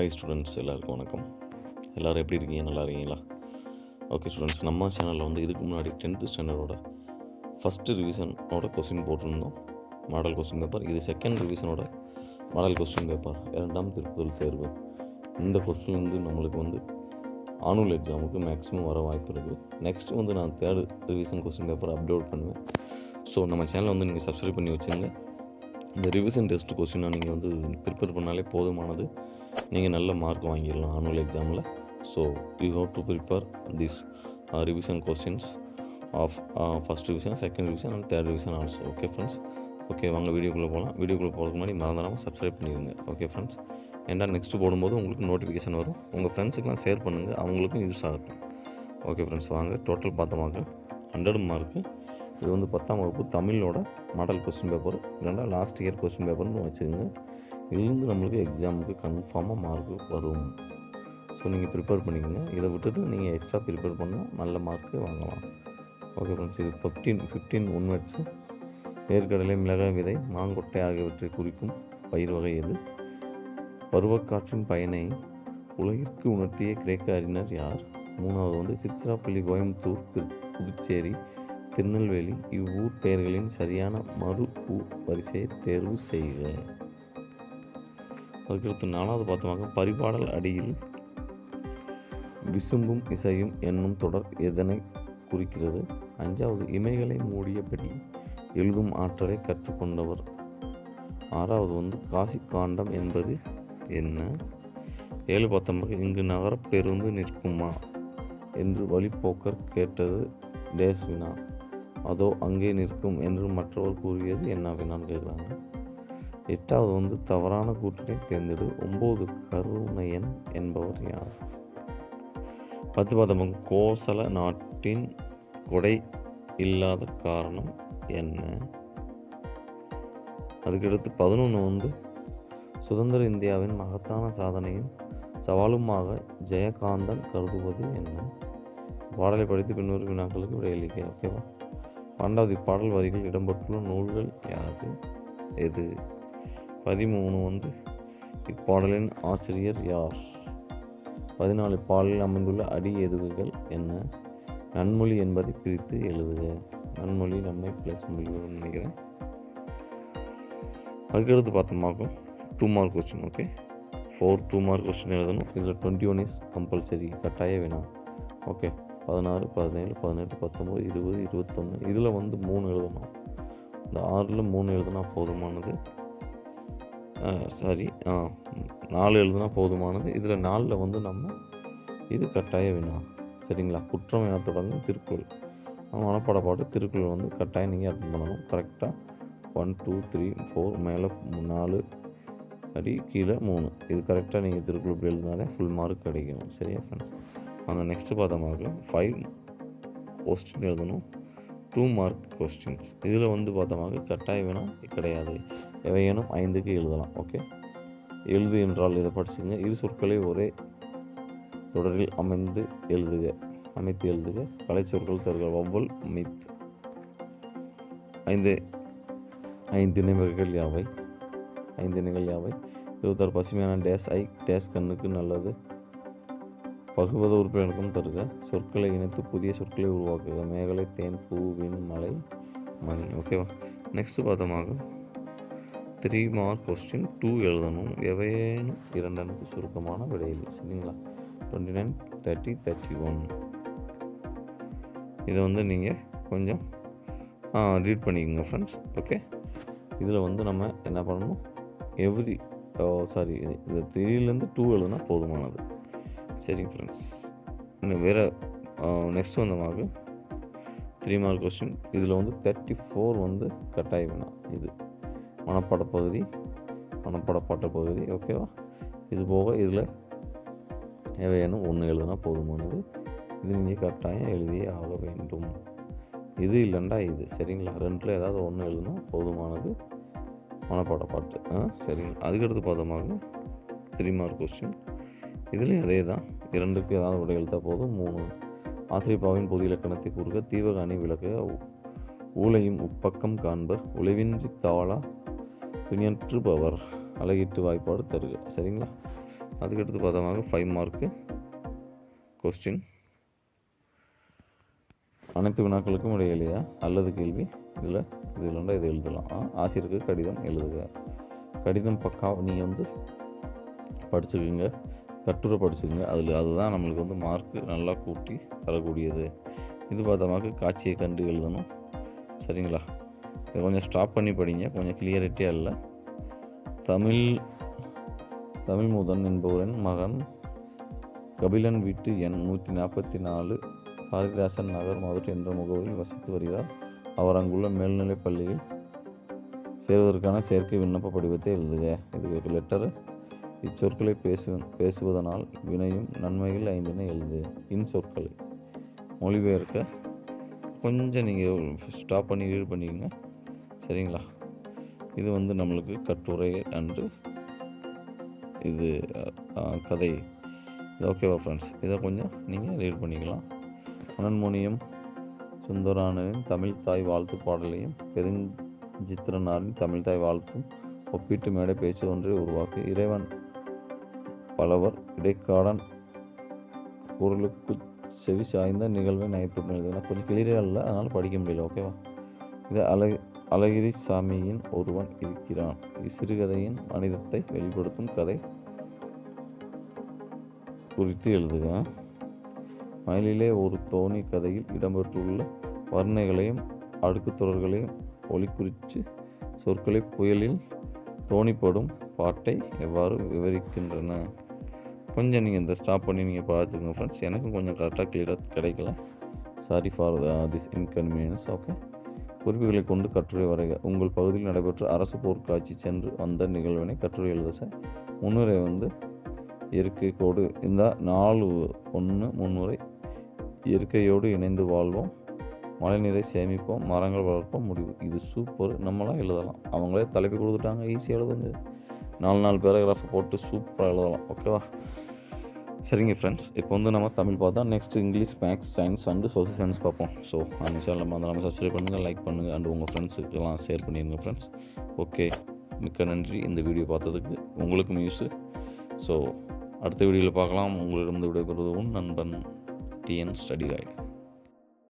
Hi students எல்லாருக்கும் வணக்கம். எல்லோரும் எப்படி இருக்கீங்க? நல்லா இருக்கீங்களா? ஓகே ஸ்டூடெண்ட்ஸ் நம்ம சேனலில் வந்து இதுக்கு முன்னாடி டென்த்து ஸ்டாண்டர்டோட ஃபஸ்ட்டு ரிவிஷனோட கொஸ்டின் போட்டிருந்தோம். மாடல் கொஸ்டின் பேப்பர் இது செகண்ட் ரிவிஷனோட மாடல் கொஸ்டின் பேப்பர் இரண்டாம் திருப்புதல் தேர்வு. இந்த கொஸ்டின் வந்து நம்மளுக்கு வந்து ஆனுவல் எக்ஸாமுக்கு மேக்ஸிமம் வர வாய்ப்பு இருக்குது நெக்ஸ்ட் வந்து நான் third revision question paper upload பண்ணுவேன். ஸோ நம்ம சேனலை வந்து நீங்கள் சப்ஸ்கிரைப் பண்ணி வச்சுருங்க. இந்த ரிவிஷன் டெஸ்ட் கொஸ்டினாக நீங்கள் வந்து ப்ரிப்பேர் பண்ணாலே போதுமானது. நீங்கள் நல்ல மார்க் வாங்கிடலாம் ஆனுவல் எக்ஸாமில் so you have to prepare this revision questions of first revision second revision and third revision also okay friends okay வாங்க வீடியோக்குள்ளே போகலாம் வீடியோக்குள்ளே போகிறதுக்கு முன்னாடி மறந்துடாமல் சப்ஸ்கிரைப் பண்ணிடுங்க. ஓகே ஃப்ரெண்ட்ஸ் ஏன்டா நெக்ஸ்ட்டு போடும்போது உங்களுக்கு நோட்டிஃபிகேஷன் வரும். உங்கள் ஃப்ரெண்ட்ஸுக்கெலாம் ஷேர் பண்ணுங்கள் அவங்களுக்கும் யூஸ் ஆகட்டும். ஓகே ஃப்ரெண்ட்ஸ் வாங்க டோட்டல் பார்த்தோமாக்க ஹண்ட்ரட் மார்க்கு இது வந்து பத்தாம் வகுப்பு தமிழோட மாடல் கொஸ்டின் பேப்பர் இல்லைன்னா லாஸ்ட் இயர் கொஸ்டின் பேப்பர்னு வச்சுக்கோங்க. இதுலேருந்து நம்மளுக்கு எக்ஸாமுக்கு கன்ஃபார்மாக மார்க் வரும். ஸோ நீங்கள் ப்ரிப்பேர் பண்ணிக்கோங்க. இதை விட்டுட்டு நீங்கள் எக்ஸ்ட்ரா ப்ரிப்பேர் பண்ணால் நல்ல மார்க்கு வாங்கலாம். ஓகே ஃப்ரெண்ட்ஸ் இது ஃபிஃப்டீன் ஃபிஃப்டீன் ஒன்வெட்ஸு வேர்க்கடலை மிளகாய் விதை மாங்கொட்டை ஆகியவற்றை குறிக்கும் பயிர் வகை எது? பருவக்காற்றின் பயனை உலகிற்கு உணர்த்திய கிரேக்க அறிஞர் யார்? மூணாவது வந்து திருச்சிராப்பள்ளி கோயம்புத்தூர் புதுச்சேரி திருநெல்வேலி இவ்வூர் பெயர்களின் சரியான மறு ஊ வரிசையை தேர்வு செய்க. அதுக்கடுத்து நாலாவது பார்த்தோமாக பரிபாடல் அடியில் விசும்பும் இசையும் என்னும் தொடர் எதனை குறிக்கிறது? அஞ்சாவது இமைகளை மூடியபடி எழுதும் ஆற்றலை கற்றுக்கொண்டவர். ஆறாவது வந்து காசி காண்டம் என்பது என்ன? ஏழு பத்தொன்பது இங்கு நகரப் பேருந்து நிற்குமா? என்று வழிப்போக்கர் கேட்டது டேஸ் வினா அதோ அங்கே நிற்கும் என்று மற்றவர் கூறியது என்ன வினான்னு கேட்குறாங்க எட்டாவது வந்து தவறான கூற்றினை தேர்ந்தெடு. ஒம்பது கருணையன் என்பவர் யார்? பத்து பார்த்தோம் கோசல நாட்டின் கொடை இல்லாத காரணம் என்ன? அதுக்கடுத்து பதினொன்று வந்து சுதந்திர இந்தியாவின் மகத்தான சாதனையும் சவாலுமாக ஜெயகாந்தன் கருதுவது என்ன? பாடலை படித்து பின்னூறு வினாக்களுக்கு விடையளிக்க ஓகேவா? பன்னெண்டாவது பாடல் வரிகள் இடம்பெற்றுள்ள நூல்கள் யாது? எது? பதிமூணு வந்து இப்பாடலின் ஆசிரியர் யார்? பதினாலு பாடலில் அமைந்துள்ள அடி எதுவுகள் என்ன? நன்மொழி என்பதை பிரித்து எழுதுக. நன்மொழி நம்மை ப்ளஸ் மொழி நினைக்கிறேன் அதுக்கடுத்து பார்த்தோமாக்கும் two mark question okay four two mark question எழுதணும். இதில் டுவெண்ட்டி ஒன் இஸ் கம்பல்சரி கட்டாய வேணாம். ஓகே பதினாறு பதினேழு பதினெட்டு பத்தொம்போது இருபது இருபத்தொன்று இதில் வந்து மூணு எழுதணும். இந்த ஆறில் மூணு எழுதுனா போதுமானது? சாரி. ஆ நாலு எழுதுனா போதுமானது? இதில் நாலில் வந்து நம்ம இது கட்டாய வேணாம் சரிங்களா? குற்றம் என தொடர்ந்து திருக்குறள். மனப்பாட பாட்டு திருக்குறள் வந்து கட்டாயம் நீங்கள் அட்டன் பண்ணணும். கரெக்டாக ஒன் டூ த்ரீ ஃபோர் மேலே நாலு அடி கீழே மூணு. இது கரெக்டாக நீங்கள் திருக்குறள் இப்படி எழுதினாலே ஃபுல் மார்க் கிடைக்கும். சரியா ஃப்ரெண்ட்ஸ் அங்கே நெக்ஸ்ட்டு பார்த்த ஃபைவ் கொஸ்டின் எழுதணும். டூ மார்க் கொஸ்டின்ஸ் இதில் வந்து பார்த்தோமாக கட்டாயம் வேணும் கிடையாது. எவையேனும் ஐந்துக்கு எழுதலாம் ஓகே எழுது என்றால் இதை படிச்சுங்க இரு சொற்களை ஒரே தொடரில் அமைந்து எழுதுக. அமைத்து எழுதுக. கலைச்சொற்கள் தருக. ஒவ்வொல் மித். ஐந்து ஐந்து நிமிடங்கள் யாவை? ஐந்து நினைவுகள் யாவை? இருபத்தாறு பசுமையான டேஸ் ஐ டேஸ் கண்ணுக்கு நல்லது. பகுவத உறுப்பினருக்கும் தருக. சொற்களை இணைத்து புதிய சொற்களை உருவாக்குக. மேகலை தேன் பூவின் மலை மணி. ஓகேவா நெக்ஸ்ட் பார்த்தோமாக. த்ரீ மார்க் கொஸ்டின் டூ எழுதணும். எவையேனும் இரண்டனுக்கு சுருக்கமான விடையில். சரிங்களா? Twenty nine thirty thirty one இதை வந்து நீங்கள் கொஞ்சம் ரீட் பண்ணிக்கோங்க ஃப்ரெண்ட்ஸ் ஓகே இதில் வந்து நம்ம என்ன பண்ணணும்? எவ்ரி சாரி இந்த த்ரீலேருந்து டூ எழுதுனா போதுமானது. சரிங்க ஃப்ரெண்ட்ஸ் இன்னும் வேறு நெக்ஸ்ட் வந்த மார்க்கு த்ரீ மார்க் கொஸ்டின் இதில் வந்து தேர்ட்டி ஃபோர் வந்து கட்டாய வேணாம் இது மனப்பாட பகுதி மனப்பாட பாட்ட பகுதி ஓகேவா இது போக இதில் தேவையான ஒன்று எழுதுனா போதுமானது. இது நீங்கள் கட்டாயம் எழுதியே ஆக வேண்டும். இது இல்லைண்டா இது சரிங்களா? ரெண்டில் ஏதாவது ஒன்று எழுதுனா போதுமானது. மனப்பாட பாட்டு ஆ சரிங்க. அதுக்கடுத்து பார்த்தோமாக த்ரீ மார்க் கொஸ்டின் இதுலேயும் அதே தான் இரண்டுக்கு ஏதாவது விடை போதும். மூணு ஆசிரியப்பாவின் பொது இலக்கணத்தை கூறுக. தீவகாணி விளக்க ஊழையும் உப்பக்கம் காண்பர். உழைவின்றி தாளா துணியற்றுபவர் அழகிட்டு வாய்ப்பாடு தருக. சரிங்களா? அதுக்கடுத்து பார்த்தோமாக ஃபைவ் மார்க்கு கொஸ்டின் அனைத்து வினாக்களுக்கும் இடையிலையா அல்லது கேள்வி? இதில் இது இல்லைண்டா இதை எழுதலாம். ஆசிரியருக்கு கடிதம் எழுதுக. கடிதம் பக்கா நீங்கள் வந்து படிச்சுக்குங்க. கட்டுரை படிச்சுக்குங்க. அதில் அதுதான் நம்மளுக்கு வந்து மார்க்கு நல்லா கூட்டி தரக்கூடியது. இது பார்த்தோமாக்கு காட்சியை கண்டு எழுதணும். சரிங்களா? இதை கொஞ்சம் ஸ்டாப் பண்ணி படிங்க. கொஞ்சம் கிளியரிட்டியாக இல்லை. தமிழ் தமிழ் முதன் என்பவரின் மகன் கபிலன் வீட்டு எண் நூற்றி நாற்பத்தி நாலு பாரதிதாசன் நகர் மதுரை என்ற முகவரியில் வசித்து வருகிறார். அவர் அங்குள்ள மேல்நிலைப் பள்ளியில் சேருவதற்கான சேர்க்கை விண்ணப்ப படிவத்தை எழுதுக. இதுக்கு லெட்டரு இச்சொற்களை பேசு பேசுவதனால் வினையும் நன்மைகள் ஐந்தினை எழுது. இன்சொற்களை மொழிபெயர்க்க கொஞ்சம் நீங்கள் ஸ்டாப் பண்ணி ரீட் பண்ணிக்கங்க சரிங்களா? இது வந்து நம்மளுக்கு கட்டுரை அண்டு இது கதை. இது ஓகேவா ஃப்ரெண்ட்ஸ் இதை கொஞ்சம் நீங்கள் ரீட் பண்ணிக்கலாம். மனன்முனியம் சுந்தரானனின் தமிழ் தாய் வாழ்த்து பாடலையும் பெருஞ்சித்திரனாரின் தமிழ் தாய் வாழ்த்தும் ஒப்பீட்டு மேடை பேச்சு ஒன்றை உருவாக்கு இறைவன். பலவர் இடைக்காடன் குரலுக்கு செவி சாய்ந்த நிகழ்வை நயத்துடன் எழுதினா கொஞ்சம் கிளியராக இல்லை. அதனால் படிக்க முடியல. ஓகேவா இது அழகு அழகிரி சாமியின் ஒருவன் இருக்கிறான். இது சிறுகதையின் மனிதத்தை வெளிப்படுத்தும் கதை குறித்து எழுதுக. மயிலிலே ஒரு தோணி கதையில் இடம்பெற்றுள்ள வர்ணைகளையும் அடுக்குத் தொடர்களையும் ஒளிக்குறித்து சொற்களை புயலில் தோணிப்படும் பாட்டை எவ்வாறு விவரிக்கின்றன? கொஞ்சம் நீங்கள் இந்த ஸ்டாப் பண்ணி நீங்கள் பார்த்துக்கோங்க ஃப்ரெண்ட்ஸ் எனக்கும் கொஞ்சம் கரெக்டாக கிளியராக கிடைக்கல. Sorry for this inconvenience okay குறிப்புகளை கொண்டு கட்டுரை வரைக. உங்கள் பகுதியில் நடைபெற்ற அரசு போர்க்காட்சி சென்று வந்த நிகழ்வினை கட்டுரை எழுத சார் முன்னுரை வந்து இயற்கை கோடு. இந்த நாலு ஒன்று முன்னுரை இயற்கையோடு இணைந்து வாழ்வோம். மழைநீரை சேமிப்போம். மரங்கள் வளர்ப்போம். முடிவு. இது சூப்பர் நம்மளாம் எழுதலாம். அவங்களே தலைப்பு கொடுத்துட்டாங்க. ஈஸியாக எழுதுங்க. நாலு நாலு பேராகிராஃப் போட்டு சூப்பராக எழுதலாம் ஓகேவா சரிங்க ஃப்ரெண்ட்ஸ் இப்போ வந்து நம்ம தமிழ் பார்த்தா next English maths science and social science பார்ப்போம். ஸோ அந்த சேனல் நம்ம நம்ம சப்ஸ்கிரைப் பண்ணுங்கள் லைக் பண்ணுங்கள் அண்டு உங்கள் ஃப்ரெண்ட்ஸுக்கெல்லாம் ஷேர் பண்ணிடுங்க ஃப்ரெண்ட்ஸ் ஓகே மிக்க நன்றி. இந்த வீடியோ பார்த்ததுக்கு உங்களுக்கும் யூஸு ஸோ அடுத்த வீடியோவில் பார்க்கலாம். உங்களிடம் விடைபெறுவதும் நண்பன் டிஎன் ஸ்டடி கைடு